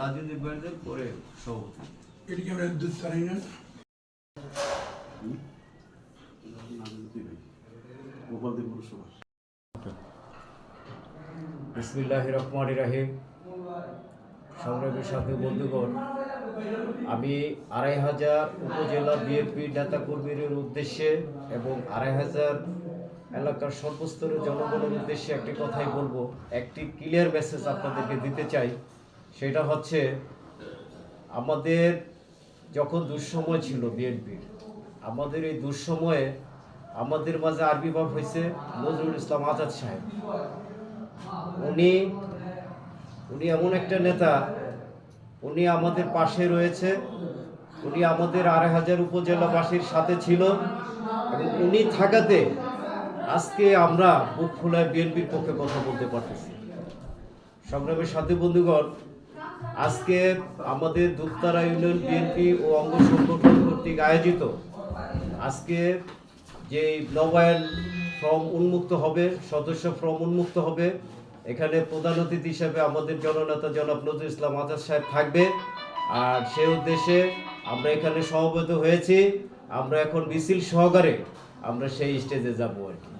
রাজনীতি ব্যান্ডের পরে সভাপতি এটি কি আমরা দুধ তারাই না? গোপালদী পৌরসভা বিসমিল্লাহ রহমান রাহিম সংগ্রামের সাথে বন্ধুগণ আমি আড়াই হাজার উপজেলা বিএনপি নেতাকর্মীদের উদ্দেশ্যে এবং আড়াই হাজার এলাকার সর্বস্তরের জনগণের উদ্দেশ্যে একটি কথাই বলব। একটি ক্লিয়ার মেসেজ আপনাদেরকে দিতে চাই। সেটা হচ্ছে আমাদের যখন দুঃসময় ছিল বিএনপির আমাদের এই দুঃসময়ে আমাদের মাঝে আবির্ভাব হয়েছে নজরুল ইসলাম আজাদ সাহেব। উনি উনি এমন একটা নেতা, উনি আমাদের পাশে রয়েছে, উনি আমাদের আড়াই হাজার উপজেলাবাসীর সাথে ছিল এবং উনি থাকাতে আজকে আমরা বুক খোলায় বিএনপির পক্ষে কথা বলতে পারতেছি। সংগ্রামের সাথে বন্ধুগণ আজকে আমাদের দুপতারা ইউনিয়ন বিএনপি ও অঙ্গ সংগঠন কর্তৃক আয়োজিত আজকে যে নবায়ন ফর্ম উন্মুক্ত হবে, সদস্য ফর্ম উন্মুক্ত হবে, এখানে প্রধান অতিথি হিসেবে আমাদের জননেতা জনাব নজরুল ইসলাম আজাদ সাহেব থাকবে। আর সে উদ্দেশ্যে আমরা এখানে সমবেত হয়েছি। আমরা এখন মিছিল সহকারে আমরা সেই স্টেজে যাব আর কি।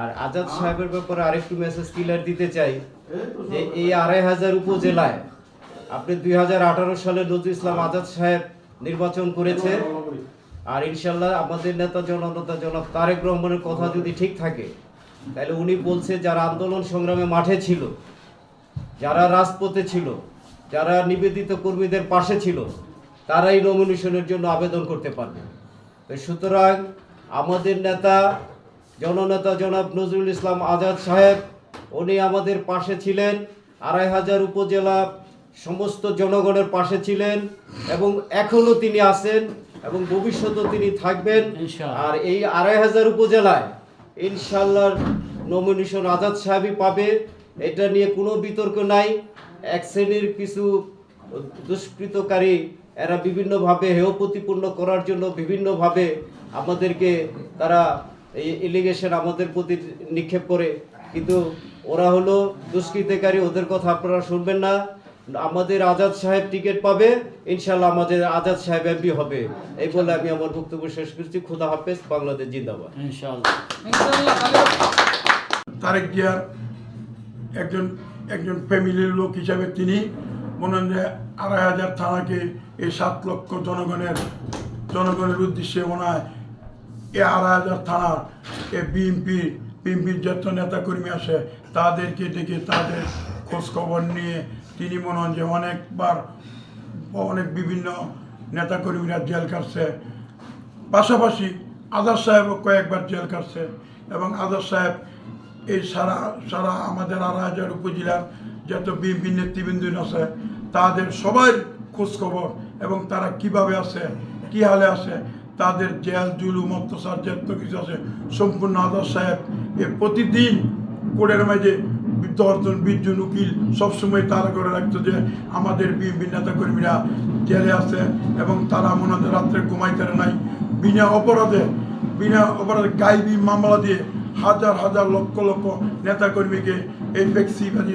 আর আজাদ সাহেবের ব্যাপারে আরেকটু মেসেজ ক্লিয়ার দিতে চাই যে এই আড়াই হাজার উপজেলায় আপনি দুই হাজার আঠারো সালে নজরুল ইসলাম আজাদ সাহেব নির্বাচন করেছে। আর ইনশাল্লাহ আমাদের নেতা জননেতা জনাব তারেক রহমানের কথা যদি ঠিক থাকে তাহলে উনি বলছে যারা আন্দোলন সংগ্রামে মাঠে ছিল যারা রাজপথে ছিল যারা নিবেদিত কর্মীদের পাশে ছিল তারাই নমিনেশনের জন্য আবেদন করতে পারবে। তো সুতরাং আমাদের নেতা জননেতা জনাব নজরুল ইসলাম আজাদ সাহেব উনি আমাদের পাশে ছিলেন। আড়াই হাজার উপজেলা সমস্ত জনগণের পাশে ছিলেন এবং এখনও তিনি আছেন এবং ভবিষ্যতেও তিনি থাকবেন। আর এই আড়াই হাজার উপজেলায় ইনশাল্লাহ নমিনেশন আজাদ সাহেবই পাবে। এটা নিয়ে কোনো বিতর্ক নাই। এক শ্রেণির কিছু দুষ্কৃতকারী এরা বিভিন্নভাবে হেয় প্রতিপূর্ণ করার জন্য বিভিন্নভাবে আমাদেরকে তারা এই এলিগেশন আমাদের প্রতি নিক্ষেপ করে। কিন্তু ওরা হলো দুষ্কৃতকারী ওদের কথা আপনারা শুনবেন না। আমাদের আজাদ সাহেব টিকিট পাবে ইনশাল্লাহ আমাদের আজাদ সাহেব এমপি হবে। এই বলে আমি আমার বক্তব্য শেষ করছি। খুদা হাফেজ বাংলাদেশ জিন্দাবাদ। তারেক জিয়ার একজন একজন ফ্যামিলির লোক হিসাবে তিনি মনে হয় যে আড়াই হাজার থানাকে এই সাত লক্ষ জনগণের জনগণের উদ্দেশ্যে ওনায় এই আড়াই হাজার থানার এ বিএনপি বিএনপির যত নেতাকর্মী আসে তাদেরকে ডেকে তাদের খোঁজখবর নিয়ে তিনি মনে হয় যে অনেকবার অনেক বিভিন্ন নেতাকর্মীরা জেল কাটছে পাশাপাশি আজাদ সাহেবও কয়েকবার জেল কাটছে এবং আজাদ সাহেব এই সারা সারা আমাদের আড়াইহাজার উপজেলার যত বিএনপি নেতৃবৃন্দ আছে, তাদের সবাই খোঁজখবর এবং তারা কীভাবে আছে, কি হালে আছে, তাদের জেল, জুলুম, অত্যাচার, যত কিছু আছে, সম্পূর্ণ আজাদ সাহেব এ প্রতিদিন কোর্টের মাঝে দশজন, বিশজন উকিল সবসময় তারা করে রাখতো যে আমাদের বিএনপি নেতাকর্মীরা জেলে আছে এবং তারা মনে হয় রাত্রে ঘুমাইতে নাই। বিনা অপরাধে বিনা অপরাধে গাইবি মামলা দিয়ে হাজার হাজার লক্ষ লক্ষ নেতাকর্মীকে এই ফ্লেক্সিবাদী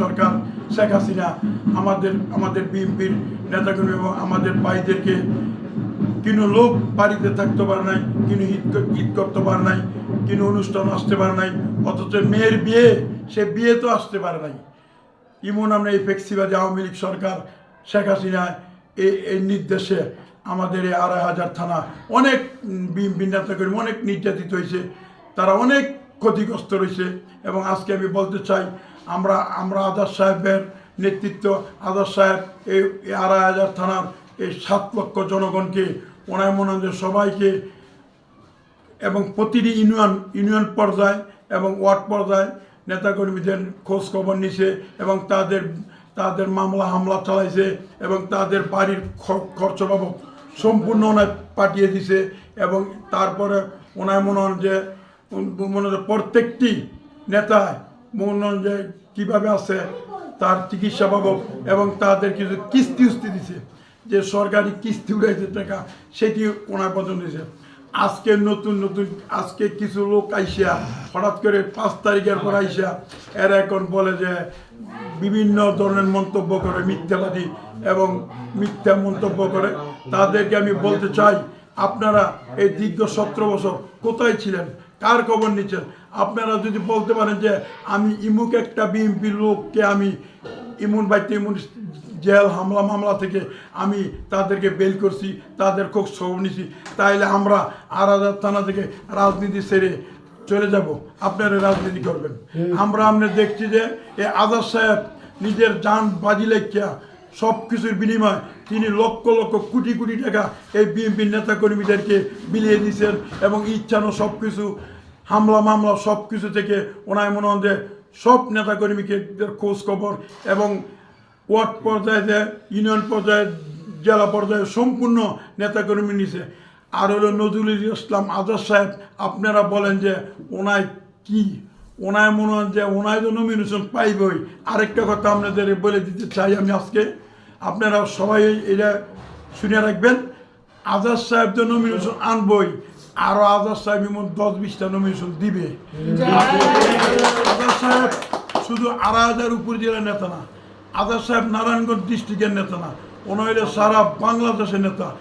সরকার শেখ হাসিনা আমাদের আমাদের বিএনপির নেতাকর্মী এবং আমাদের ভাইদেরকে কোনো লোক বাড়িতে থাকতে পারে নাই, কোনো ঈদ ঈদ করতে পারে নাই, কোনো অনুষ্ঠান আসতে পারে নাই, অথচ মেয়ের বিয়ে সে বিয়ে তো আসতে পারে নাই। ইমন আমরা এই ফ্লেক্সিবাদী আওয়ামী লীগ সরকার, শেখ হাসিনা এই নির্দেশে আমাদের এই আড়াই হাজার থানা অনেক বিএনপি নেতাকর্মী অনেক নির্যাতিত হয়েছে। তারা অনেক ক্ষতিগ্রস্ত রয়েছে এবং আজকে আমি বলতে চাই, আমরা আমরা আজাদ সাহেবের নেতৃত্ব আজাদ সাহেব এই এই আড়াই হাজার থানার এই সাত লক্ষ জনগণকে ওনায় মনে সবাইকে এবং প্রতিটি ইউনিয়ন ইউনিয়ন পর্যায়ে এবং ওয়ার্ড পর্যায়ে নেতাকর্মীদের খোঁজ খবর নিছে এবং তাদের তাদের মামলা, হামলা চালাইছে এবং তাদের বাড়ির খরচ বাবদ সম্পূর্ণ ওনায় পাঠিয়ে দিছে এবং তারপরে ওনায় মনে হন যে মনে হয় প্রত্যেকটি নেতা মনে হন যে কীভাবে আছে তার চিকিৎসা বাবদ এবং তাদের কিছু কিস্তি উস্তি দিছে। যে সরকারি কিস্তি উঠাইছে টাকা, সেটি ওনার পছন্দ দিয়েছে আজকে নতুন নতুন, আজকে কিছু লোক আইসা, হঠাৎ করে পাঁচ তারিখের পর আইসা, এরা এখন বলে যে বিভিন্ন ধরনের মন্তব্য করে, মিথ্যাবাদী এবং মিথ্যা মন্তব্য করে। তাদেরকে আমি বলতে চাই, আপনারা এই দীর্ঘ সতেরো বছর কোথায় ছিলেন? কার খবর নিচ্ছেন? আপনারা যদি বলতে পারেন যে আমি ইমুক একটা বিএমপি লোককে আমি ইমুন বাইতে ইমুন জেল হামলা মামলা থেকে আমি তাদেরকে বেল করছি তাদের খুব সব নিছি। তাইলে আমরা আরাদার থানা থেকে রাজনীতি সেরে চলে যাব। আপনারা রাজনীতি করবেন। আমরা আমরা দেখছি যে এই আজাদ সাহেব নিজের যান বাজি লেখিয়া সব কিছুর বিনিময় তিনি লক্ষ লক্ষ কোটি কোটি টাকা এই বিএনপির নেতাকর্মীদেরকে বিলিয়ে দিয়েছেন এবং ইচ্ছানো সব কিছু হামলা মামলা সব কিছু থেকে ওনায় মনে হয় যে সব নেতাকর্মীকে খোঁজ খবর এবং ওয়ার্ড পর্যায়ে ইউনিয়ন পর্যায়ে জেলা পর্যায়ে সম্পূর্ণ নেতাকর্মী নিছে। আর হলো নজরুল ইসলাম আজাদ সাহেব আপনারা বলেন যে ওনায় কি? ওনায় মনে হয় যে ওনায় তো নমিনেশন পাইবই। আরেকটা কথা আপনাদের বলে দিতে চাই আমি আজকে। আপনারা সবাই এটা শুনে রাখবেন। আজাদ সাহেব তো নমিনেশন আনবই। আরও আজাদ সাহেব এমন দশ বিশটা নমিনেশন দিবে আজাদ সাহেব শুধু আড়াই হাজার উপর জেলার নেতা না। আজাদ সাহেব নারায়ণগঞ্জ ডিস্ট্রিক্টের নেতা না। ওনাইলে সারা বাংলাদেশের নেতা।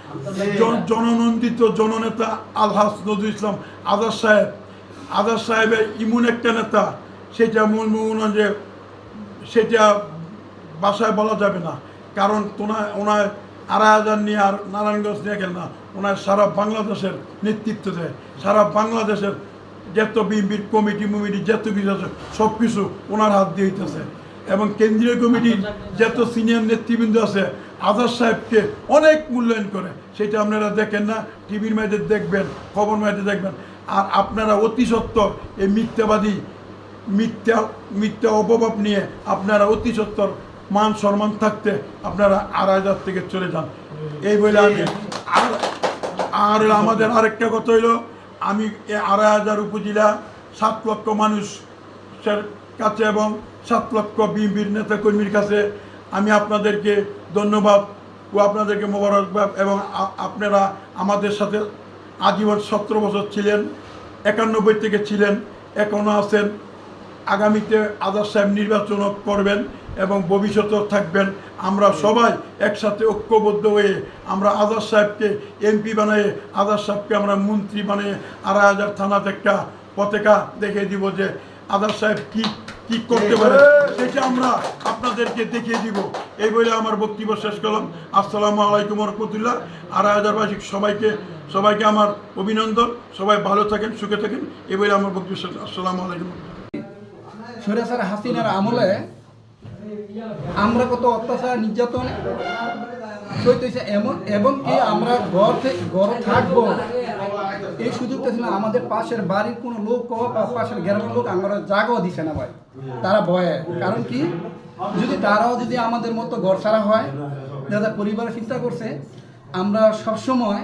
জন- জননন্দিত জননেতা আলহাস নজরুল ইসলাম আজাদ সাহেব। আজাদ সাহেবের ইমন একটা নেতা। সেটা মনে মনে যে সেটা বাসায় বলা যাবে না। কারণ তোনায় ওনার আড়াই হাজার নিয়ে আর নারায়ণগঞ্জ নিয়ে গেল না। ওনার সারা বাংলাদেশের নেতৃত্ব দেয়। সারা বাংলাদেশের যত বিএনপির কমিটি মুমিটি যত কিছু আছে সব কিছু ওনার হাত দিয়ে হইতেছে। এবং কেন্দ্রীয় কমিটির যত সিনিয়র নেতৃবৃন্দ আছে, আজাদ সাহেবকে অনেক মূল্যায়ন করে। সেটা আপনারা দেখেন না, টিভির মাঝে দেখবেন, খবর মাঝে দেখবেন। আর আপনারা অতি সত্তর এই মিথ্যাবাদী, মিথ্যা মিথ্যা অপভাব নিয়ে আপনারা অতি সত্তর মান সম্মান থাকতে আপনারা আড়াই হাজার থেকে চলে যান। এই বলে আমি আর আর আমাদের আরেকটা কথা হইল, আমি আড়াই হাজার উপজেলা সাত লক্ষ মানুষের কাছে এবং সাত লক্ষ বিএনপির নেতাকর্মীর কাছে আমি আপনাদেরকে ধন্যবাদ ও আপনাদেরকে মোবারকবাদ এবং আপনারা আমাদের সাথে আজীবন সতেরো বছর ছিলেন, একানব্বই থেকে ছিলেন এখনও আছেন। আগামীতে আজাদ সাহেব নির্বাচন করবেন এবং ভবিষ্যতেও থাকবেন। আমরা সবাই একসাথে ঐক্যবদ্ধ হয়ে আমরা আজাদ সাহেবকে এমপি বানিয়ে, আজাদ সাহেবকে আমরা মন্ত্রী বানিয়ে আড়াই হাজার থানাতে একটা পতাকা দেখে দিব যে আজাদ সাহেব কি কি করতে পারে সেটা আমরা আপনাদেরকে দেখিয়ে দিব। এই বলে আমার বক্তব্য শেষ করলাম। আসসালামু আলাইকুম রহমতুল্লাহ। আড়াই হাজারবাসী সবাইকে সবাইকে আমার অভিনন্দন। সবাই ভালো থাকেন সুখে থাকেন। এই বলে আমার বক্তব্য শেষ। আসসালামু আলাইকুম। সৈরাসার হাসিনার আমলে আমরা কত অত্যাচার নির্যাতন সইতেছে এমন এবং কি আমরা ঘর থেকে ঘর থাকব? এই সুযোগটা ছিল আমাদের পাশের বাড়ির কোনো লোক পাশের গ্রামের লোক আমরা জাগাও দিছে না ভাই। তারা ভয়ে। কারণ কি? যদি তারাও যদি আমাদের মতো ঘর ছাড়া হয় যারা পরিবারের চিন্তা করছে, আমরা সবসময়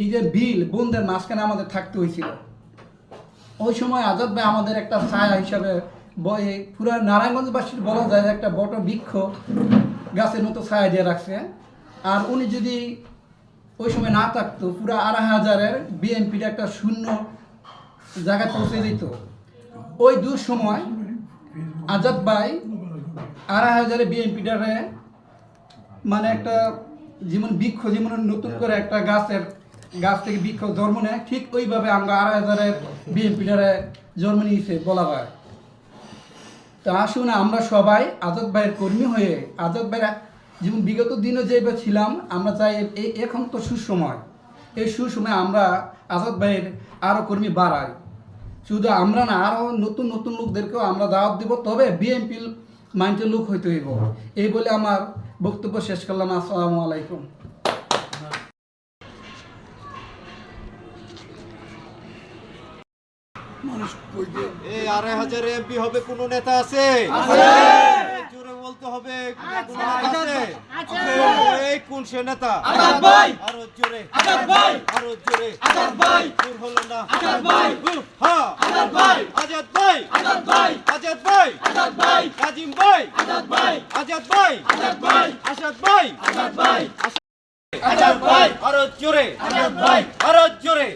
এই যে বিল বোনদের মাঝখানে আমাদের থাকতে হয়েছিল। ওই সময় আজাদ ভাই আমাদের একটা ছায়া হিসাবে বয়ে পুরো নারায়ণগঞ্জবাসীর বলা যায় একটা বট বৃক্ষ গাছের মতো ছায়া দিয়ে রাখছে। আর উনি যদি ওই সময় না থাকতো, পুরো আড়াই হাজারের বিএনপির একটা শূন্য জায়গায় পৌঁছে দিত। ওই দূর সময় আজাদ ভাই আড়াই হাজারে বিএনপিটারে মানে একটা যেমন বৃক্ষ যেমন নতুন করে একটা গাছের গাছ থেকে বৃক্ষ জন্ম নেয়। ঠিক ওইভাবে আমরা আড়াই হাজারের বিএনপিটারে জন্ম নিয়েছে বলা হয়। তা আসুন আমরা সবাই আজাদ ভাইয়ের কর্মী হয়ে, আজাদ ভাইয়ের যেমন বিগত দিনে যেভাবে ছিলাম আমরা চাই এই এখন তো সুসময়। এই সুসময় আমরা আজাদ ভাইয়ের আরও কর্মী বাড়াই। শুধু আমরা না আরও নতুন নতুন লোকদেরকেও আমরা দাওয়াত দিব তবে বিএনপি মাইন্ডের লোক হইতে হইব। এই বলে আমার বক্তব্য শেষ করলাম। আসসালামু আলাইকুম। মানুষ কই দিয়ে এই আড়াই হাজার এমপি হবে কোন নেতা আছে। বলতে হবে এই কোন সে নেতা আরও জোরে আরও জোরে দূর হলো না হ্যাঁ আজাদ ভাই আজাদ ভাই আজাদ ভাই কাজিম ভাই আজাদ ভাই আসাদ ভাই আরও জোরে আরও জোরে